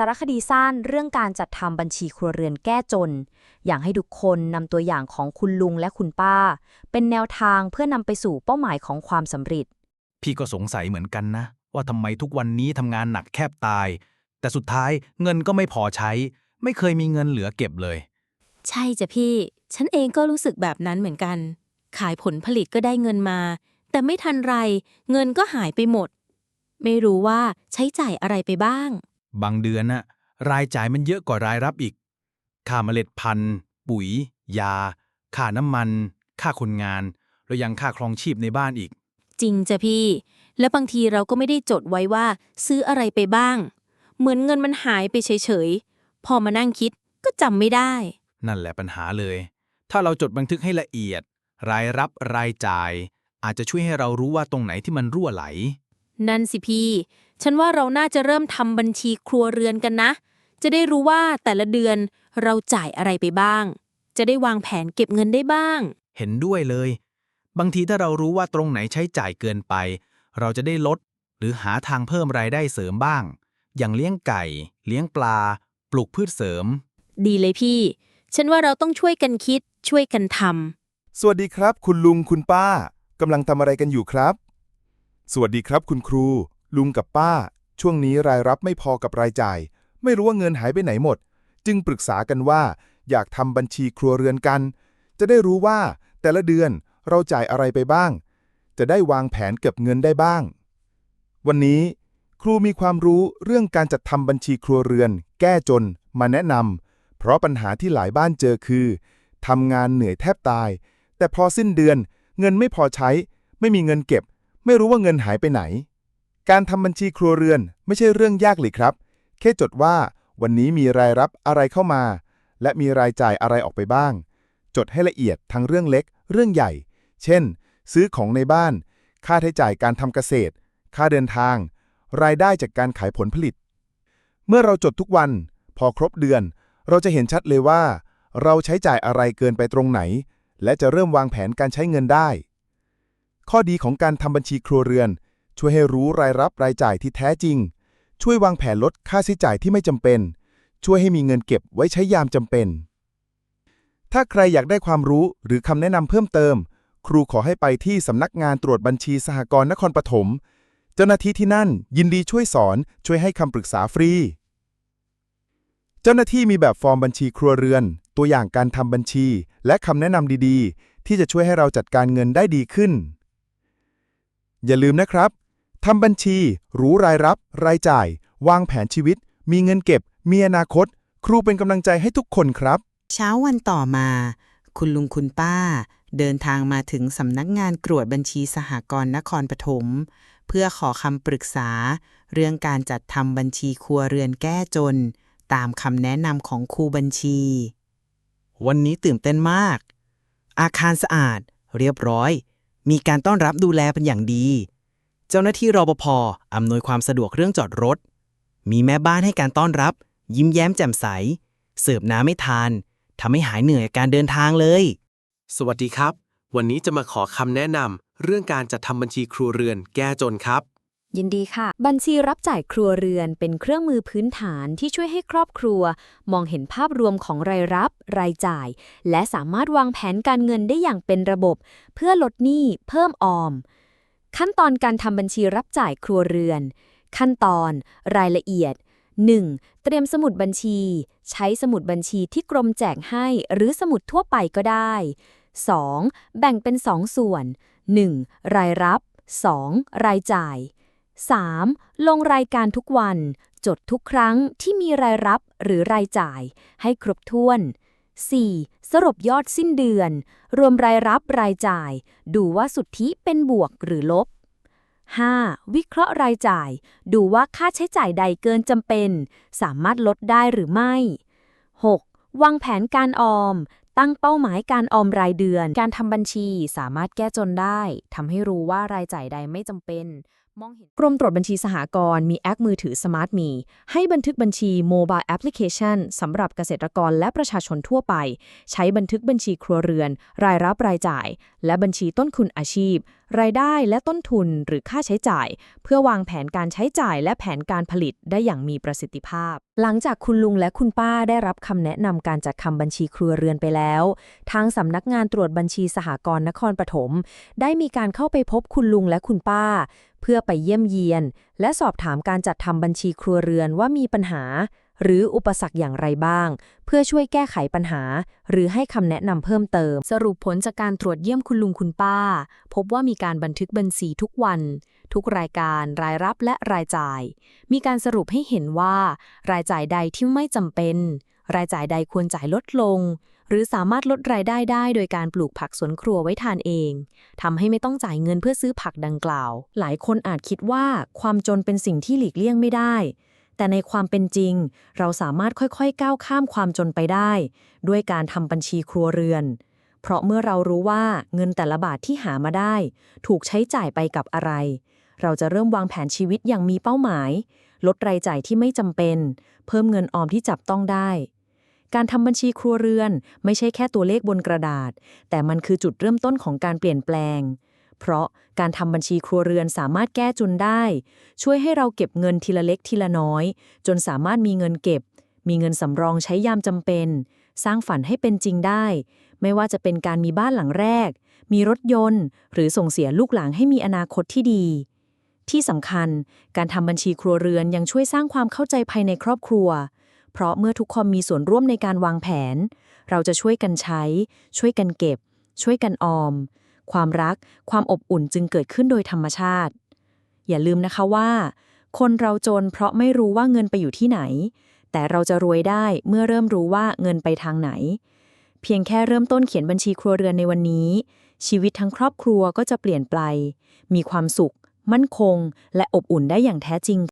สารคดีสั้นเรื่องการจัดทำบัญชีครัวเรือนแก้จน อยากให้ทุกคนนำตัวอย่างของคุณลุงและคุณป้า เป็นแนวทางเพื่อนำไปสู่เป้าหมายของความสำเร็จ พี่ก็สงสัยเหมือนกันนะ ว่าทำไมทุกวันนี้ทำงานหนักแคบตาย แต่สุดท้ายเงินก็ไม่พอใช้ ไม่เคยมีเงินเหลือเก็บเลย ใช่จ้ะพี่ ฉันเองก็รู้สึกแบบนั้นเหมือนกัน ขายผลผลิตก็ได้เงินมา แต่ไม่ทันไร เงินก็หายไปหมด ไม่รู้ว่าใช้จ่ายอะไรไปบ้าง บางเดือนน่ะรายจ่ายมันเยอะกว่ารายรับอีก ค่าเมล็ดพันธุ์ ปุ๋ย ยา ค่าน้ำมัน ค่าคนงาน แล้วยังค่าครองชีพในบ้านอีก จริงจ้ะพี่ และบางทีเราก็ไม่ได้จดไว้ว่า ซื้ออะไรไปบ้าง เหมือนเงินมันหายไปเฉยๆ พอมานั่งคิดก็จำไม่ได้ นั่นแหละปัญหาเลย ถ้าเราจดบันทึกให้ละเอียด รายรับรายจ่าย อาจจะช่วยให้เรารู้ว่าตรงไหนที่มันรั่วไหล นั่นสิพี่ ฉันว่าเราน่าจะเริ่มทำบัญชีครัวเรือนกันนะ จะได้รู้ว่าแต่ละเดือนเราจ่ายอะไรไปบ้าง จะได้วางแผนเก็บเงินได้บ้าง เห็นด้วยเลย บางทีถ้าเรารู้ว่าตรงไหนใช้จ่ายเกินไป เราจะได้ลด หรือหาทางเพิ่มรายได้เสริมบ้าง อย่างเลี้ยงไก่ เลี้ยงปลา ปลูกพืชเสริม ดีเลยพี่ ฉันว่าเราต้องช่วยกันคิด ช่วยกันทำสวัสดีครับ คุณลุงคุณป้ากำลังทำอะไรกันอยู่ครับ สวัสดีครับคุณครู ลุงกับป้า ช่วงนี้รายรับไม่พอกับรายจ่าย ไม่รู้ว่าเงินหายไปไหนหมด จึงปรึกษากันว่า อยากทำบัญชีครัวเรือนกัน จะได้รู้ว่า แต่ละเดือนเราจ่ายอะไรไปบ้าง จะได้วางแผนเก็บเงินได้บ้าง วันนี้ ครูมีความรู้เรื่องการจัดทำบัญชีครัวเรือน แก้จน มาแนะนำเพราะปัญหาที่หลายบ้านเจอคือทำงานเหนื่อยแทบตาย แต่พอสิ้นเดือน เงินไม่พอใช้ ไม่มีเงินเก็บ ไม่รู้ว่าเงินหายไปไหน การทำบัญชีครัวเรือนไม่ใช่เรื่องยากเลยครับ แค่จดว่าวันนี้มีรายรับอะไรเข้ามา และมีรายจ่ายอะไรออกไปบ้าง จดให้ละเอียดทั้งเรื่องเล็ก เรื่องใหญ่ เช่น ซื้อของในบ้าน ค่าใช้จ่ายการทำเกษตร ค่าเดินทาง รายได้จากการขายผลผลิต เมื่อเราจดทุกวัน พอครบเดือน เราจะเห็นชัดเลยว่า เราใช้จ่ายอะไรเกินไปตรงไหน และจะเริ่มวางแผนการใช้เงินได้ ข้อดีของการทำบัญชีครัวเรือน ช่วยให้รู้รายรับรายจ่ายที่แท้จริง ช่วยวางแผนลดค่าใช้จ่ายที่ไม่จำเป็น ช่วยให้มีเงินเก็บไว้ใช้ยามจำเป็น ถ้าใครอยากได้ความรู้หรือคำแนะนำเพิ่มเติม ครูขอให้ไปที่สำนักงานตรวจบัญชีสหกรณ์นครปฐมเจ้าหน้าที่ที่นั่น ยินดีช่วยสอน ช่วยให้คำปรึกษาฟรี เจ้าหน้าที่มีแบบฟอร์มบัญชีครัวเรือน ตัวอย่างการทำบัญชี และคำแนะนำดีๆ ที่จะช่วยให้เราจัดการเงินได้ดีขึ้นอย่าลืมนะครับ ทำบัญชี รู้รายรับ รายจ่าย วางแผนชีวิต มีเงินเก็บ มีอนาคต ครูเป็นกำลังใจให้ทุกคนครับ เช้าวันต่อมา คุณลุงคุณป้า เดินทางมาถึงสำนักงานตรวจบัญชีสหกรณ์นครปฐมเพื่อขอคำปรึกษา เรื่องการจัดทำบัญชีครัวเรือนแก้จน ตามคำแนะนำของครูบัญชี วันนี้ตื่นเต้นมาก อาคารสะอาด เรียบร้อย มีการต้อนรับดูแลเป็นอย่างดี เจ้าหน้าที่รปภอำนวยความสะดวกเรื่องจอดรถ มีแม่บ้านให้การต้อนรับ ยิ้มแย้มแจ่มใส เสิร์ฟน้ำไม่ทานทำให้หายเหนื่อยกับการเดินทางเลย สวัสดีครับ วันนี้จะมาขอคำแนะนำเรื่องการจัดทำบัญชีครัวเรือนแก้จนครับ ยินดีค่ะ บัญชีรับจ่ายครัวเรือนเป็นเครื่องมือพื้นฐานที่ช่วยให้ครอบครัว มองเห็นภาพรวมของรายรับ รายจ่าย และสามารถวางแผนการเงินได้อย่างเป็นระบบ เพื่อลดหนี้เพิ่มออม ขั้นตอนการทำบัญชีรับจ่ายครัวเรือน ขั้นตอน รายละเอียด 1. เตรียมสมุดบัญชี ใช้สมุดบัญชีที่กรมแจกให้ หรือสมุดทั่วไปก็ได้ 2. แบ่งเป็น 2 ส่วน 1. รายรับ 2. รายจ่าย 3. ลงรายการทุกวัน จดทุกครั้งที่มีรายรับหรือรายจ่าย ให้ครบถ้วน 4. สรุปยอดสิ้นเดือน รวมรายรับรายจ่าย ดูว่าสุทธิเป็นบวกหรือลบ 5. วิเคราะห์รายจ่าย ดูว่าค่าใช้จ่ายใดเกินจำเป็น สามารถลดได้หรือไม่ 6. วางแผนการออม ตั้งเป้าหมายการออมรายเดือน การทำบัญชีสามารถแก้จนได้ทำให้รู้ว่ารายจ่ายใดไม่จำเป็น มองเห็นกรมตรวจบัญชีสหกรณ์มีแอปมือถือ Smart Me ให้บันทึกบัญชี Mobile Application สำหรับเกษตรกรและประชาชนทั่วไป ใช้บันทึกบัญชีครัวเรือน รายรับรายจ่าย และบัญชีต้นทุนอาชีพ รายได้และต้นทุนหรือค่าใช้จ่าย เพื่อวางแผนการใช้จ่ายและแผนการผลิตได้อย่างมีประสิทธิภาพ หลังจากคุณลุงและคุณป้าได้รับคำแนะนำการจัดทำบัญชีครัวเรือนไปแล้ว ทางสำนักงานตรวจบัญชีสหกรณ์นครปฐมได้มีการเข้าไปพบคุณลุงและคุณป้า เพื่อไปเยี่ยมเยียน และสอบถามการจัดทำบัญชีครัวเรือนว่ามีปัญหา หรืออุปสรรคอย่างไรบ้าง เพื่อช่วยแก้ไขปัญหา หรือให้คำแนะนำเพิ่มเติม สรุปผลจากการตรวจเยี่ยมคุณลุงคุณป้า พบว่ามีการบันทึกบัญชีทุกวัน ทุกรายการ รายรับและรายจ่าย มีการสรุปให้เห็นว่า รายจ่ายใดที่ไม่จำเป็น รายจ่ายใดควรจ่ายลดลง หรือสามารถลดรายได้ได้โดยการปลูกผักสวนครัวไว้ทานเองทำให้ไม่ต้องจ่ายเงินเพื่อซื้อผักดังกล่าว หลายคนอาจคิดว่าความจนเป็นสิ่งที่หลีกเลี่ยงไม่ได้ แต่ในความเป็นจริง เราสามารถค่อยๆ ก้าวข้ามความจนไปได้ ด้วยการทำบัญชีครัวเรือน เพราะเมื่อเรารู้ว่าเงินแต่ละบาทที่หามาได้ ถูกใช้จ่ายไปกับอะไร เราจะเริ่มวางแผนชีวิตอย่างมีเป้าหมาย ลดรายจ่ายที่ไม่จำเป็น เพิ่มเงินออมที่จับต้องได้ การทำบัญชีครัวเรือน ไม่ใช่แค่ตัวเลขบนกระดาษ แต่มันคือจุดเริ่มต้นของการเปลี่ยนแปลง เพราะการทำบัญชีครัวเรือนสามารถแก้จุนได้ ช่วยให้เราเก็บเงินทีละเล็กทีละน้อย จนสามารถมีเงินเก็บ มีเงินสำรองใช้ยามจำเป็น สร้างฝันให้เป็นจริงได้ ไม่ว่าจะเป็นการมีบ้านหลังแรก มีรถยนต์ หรือส่งเสียลูกหลานให้มีอนาคตที่ดีที่สำคัญ การทำบัญชีครัวเรือนยังช่วยสร้างความเข้าใจภายในครอบครัว เพราะเมื่อทุกคนมีส่วนร่วมในการวางแผน เราจะช่วยกันใช้ ช่วยกันเก็บ ช่วยกันออม ความรัก ความอบอุ่นจึงเกิดขึ้นโดยธรรมชาติ อย่าลืมนะคะว่า คนเราจนเพราะไม่รู้ว่าเงินไปอยู่ที่ไหน แต่เราจะรวยได้เมื่อเริ่มรู้ว่าเงินไปทางไหน เพียงแค่เริ่มต้นเขียนบัญชีครัวเรือนในวันนี้ ชีวิตทั้งครอบครัวก็จะเปลี่ยนไป มีความสุข มั่นคง และอบอุ่นได้อย่างแท้จริง